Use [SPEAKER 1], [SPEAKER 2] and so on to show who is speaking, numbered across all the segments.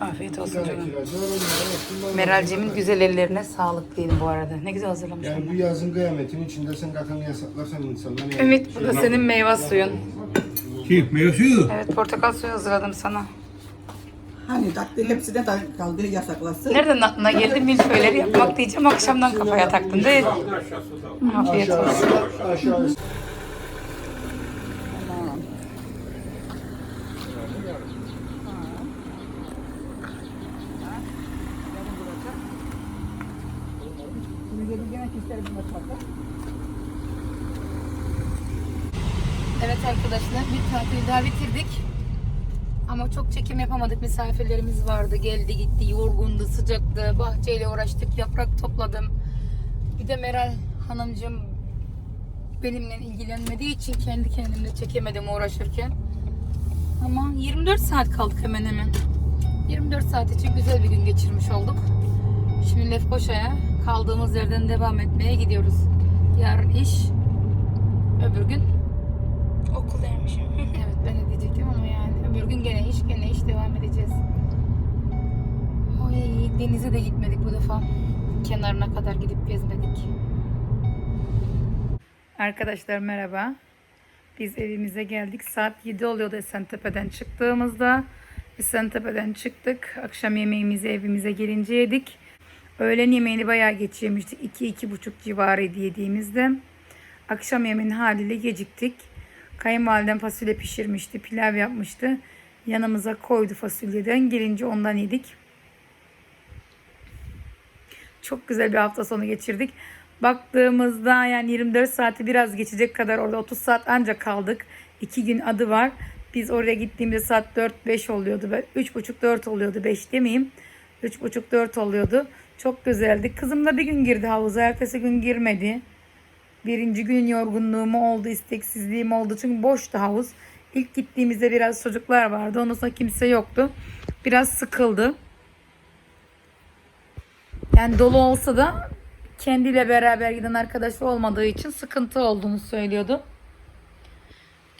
[SPEAKER 1] Afiyet olsun canım. Meral'cimin güzel ellerine sağlık diyelim bu arada. Ne güzel hazırlamış
[SPEAKER 2] Yani bu
[SPEAKER 1] onu.
[SPEAKER 2] yazın kıyametin içinde sen kakanı yasaklarsan insanlar yani.
[SPEAKER 1] Ümit bu da senin meyve suyun.
[SPEAKER 3] Şey, meyve suyu.
[SPEAKER 1] Evet portakal suyu hazırladım sana.
[SPEAKER 4] Hani tatlı hepsi de kaldı yasaklasın.
[SPEAKER 1] Nereden aklına geldi milföyleri yapmak diyeceğim akşamdan kafaya taktın değil mi? Afiyet olsun.
[SPEAKER 2] Aşağı, aşağı
[SPEAKER 1] Evet arkadaşlar bir tatil daha bitirdik. Ama çok çekim yapamadık. Misafirlerimiz vardı. Geldi gitti. Yorgundu, sıcaktı. Bahçeyle uğraştık. Yaprak topladım. Bir de Meral hanımcığım benimle ilgilenmediği için kendi kendimle çekemedim uğraşırken. Ama 24 saat kaldık hemen hemen. 24 saat için güzel bir gün geçirmiş olduk. Şimdi Lefkoşa'ya kaldığımız yerden devam etmeye gidiyoruz. Yarın iş, öbür gün
[SPEAKER 5] Okuldaymışım.
[SPEAKER 1] Evet ben de diyecektim ama yani öbür gün gene iş gene iş devam edeceğiz. Oy denize de gitmedik bu defa. Kenarına kadar gidip gezmedik. Arkadaşlar merhaba. Biz evimize geldik. Saat 7 oluyordu Esentepe'den çıktığımızda. Esentepe'den çıktık. Akşam yemeğimizi evimize gelince yedik. Öğlen yemeğini bayağı geç yemiştik. 2-2.30 civarıydı yediğimizde. Akşam yemeğinin haliyle geciktik. Kayınvalidem fasulye pişirmişti, pilav yapmıştı. Yanımıza koydu fasulyeden. Gelince ondan yedik. Çok güzel bir hafta sonu geçirdik. Baktığımızda yani 24 saati biraz geçecek kadar orada 30 saat ancak kaldık. 2 gün adı var. Biz oraya gittiğimde saat 4-5 oluyordu. 3.30-4 oluyordu. 5 demeyeyim. 3.30-4 oluyordu. Çok güzeldi. Kızım da bir gün girdi havuza. Ertesi gün girmedi. Birinci gün yorgunluğum oldu, isteksizliğim oldu. Çünkü boştu havuz. İlk gittiğimizde biraz çocuklar vardı. Ondan sonra kimse yoktu. Biraz sıkıldı. Yani dolu olsa da kendiyle beraber giden arkadaşı olmadığı için sıkıntı olduğunu söylüyordu.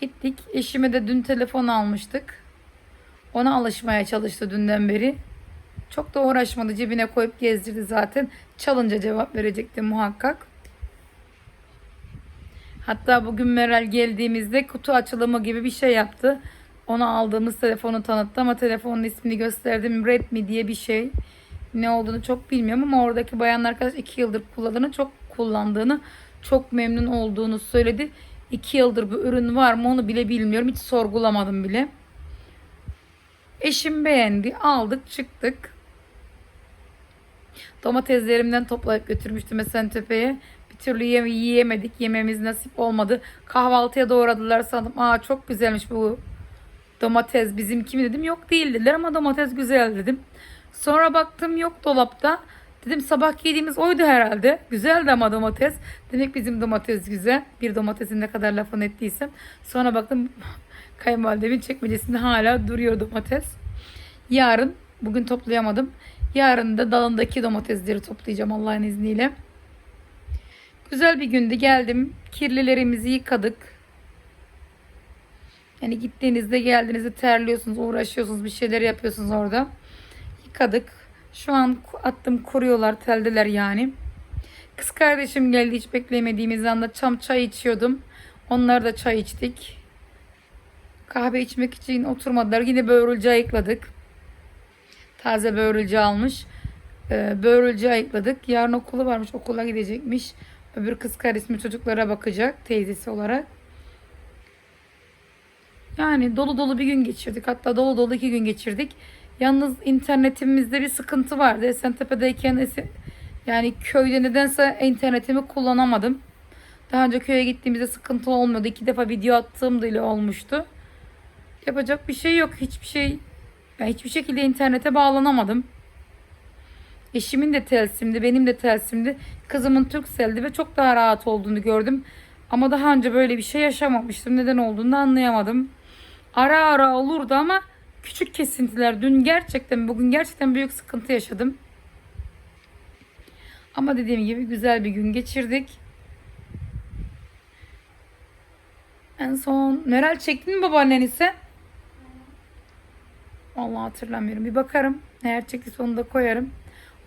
[SPEAKER 1] Gittik. Eşime de dün telefon almıştık. Ona alışmaya çalıştı dünden beri. Çok da uğraşmadı. Cebine koyup gezdirdi zaten. Çalınca cevap verecekti muhakkak. Hatta bugün Meral geldiğimizde kutu açılımı gibi bir şey yaptı. Ona aldığımız telefonu tanıttı ama telefonun ismini gösterdim. Redmi diye bir şey. Ne olduğunu çok bilmiyorum ama oradaki bayan arkadaş 2 yıldır kullandığını, çok kullandığını, çok memnun olduğunu söyledi. 2 yıldır bu ürün var mı onu bile bilmiyorum. Hiç sorgulamadım bile. Eşim beğendi. Aldık çıktık. Domateslerimden toplayıp götürmüştüm Esentepe'ye. Bir türlü yeme yiyemedik. Yememiz nasip olmadı. Kahvaltıya doğradılar sandım. Aa çok güzelmiş bu domates bizimki mi dedim. Yok değil dediler ama domates güzel dedim. Sonra baktım yok dolapta. Dedim sabah yediğimiz oydu herhalde. Güzeldi ama domates. Demek bizim domates güzel. Bir domatesin ne kadar lafını ettiysem. Sonra baktım kayınvalidemin çekmecesinde hala duruyor domates. Yarın bugün toplayamadım. Yarın da dalındaki domatesleri toplayacağım Allah'ın izniyle. Güzel bir gündü. Geldim. Kirlilerimizi yıkadık. Yani gittiğinizde geldiğinizde terliyorsunuz, uğraşıyorsunuz, bir şeyler yapıyorsunuz orada. Yıkadık. Şu an attım kuruyorlar, teldiler yani. Kız kardeşim geldi hiç beklemediğimiz anda çam çay içiyordum. Onlar da çay içtik. Kahve içmek için oturmadılar. Yine böğürülce ayıkladık. Taze böğürülce almış. Ee, böğürülce ayıkladık. Yarın okulu varmış. Okula gidecekmiş. Öbür kız kardeşim çocuklara bakacak. Teyzesi olarak. Yani dolu dolu bir gün geçirdik. Hatta dolu dolu iki gün geçirdik. Yalnız internetimizde bir sıkıntı vardı. Esentepe'deyken Esen- yani köyde nedense internetimi kullanamadım. Daha önce köye gittiğimizde sıkıntı olmuyordu. İki defa video attığım da ile olmuştu. Yapacak bir şey yok. Hiçbir şey ben hiçbir şekilde internete bağlanamadım. Eşimin de telsimdi, benim de telsimdi. Kızımın Turkcell'di ve çok daha rahat olduğunu gördüm. Ama daha önce böyle bir şey yaşamamıştım. Neden olduğunu da anlayamadım. Ara ara olurdu ama küçük kesintiler. Dün gerçekten, bugün gerçekten büyük sıkıntı yaşadım. Ama dediğim gibi güzel bir gün geçirdik. En son Meral çektin mi babaannen ise? Vallahi hatırlamıyorum. Bir bakarım. Eğer çektiyse onu da koyarım.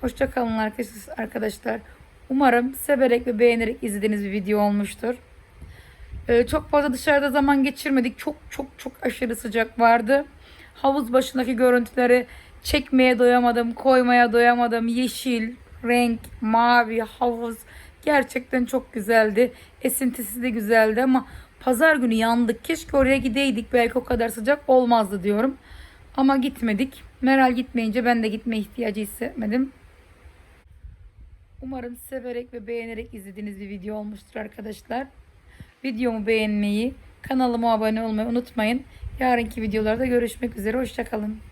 [SPEAKER 1] Hoşça kalın arkadaşlar. Umarım severek ve beğenerek izlediğiniz bir video olmuştur. Ee, çok fazla dışarıda zaman geçirmedik. Çok çok çok aşırı sıcak vardı. Havuz başındaki görüntüleri çekmeye doyamadım, koymaya doyamadım. Yeşil, renk, mavi, havuz gerçekten çok güzeldi. Esintisi de güzeldi ama pazar günü yandık. Keşke oraya gideydik. Belki o kadar sıcak olmazdı diyorum. Ama gitmedik. Meral gitmeyince ben de gitme ihtiyacı hissetmedim. Umarım severek ve beğenerek izlediğiniz bir video olmuştur arkadaşlar. Videomu beğenmeyi, kanalıma abone olmayı unutmayın. Yarınki videolarda görüşmek üzere. Hoşçakalın.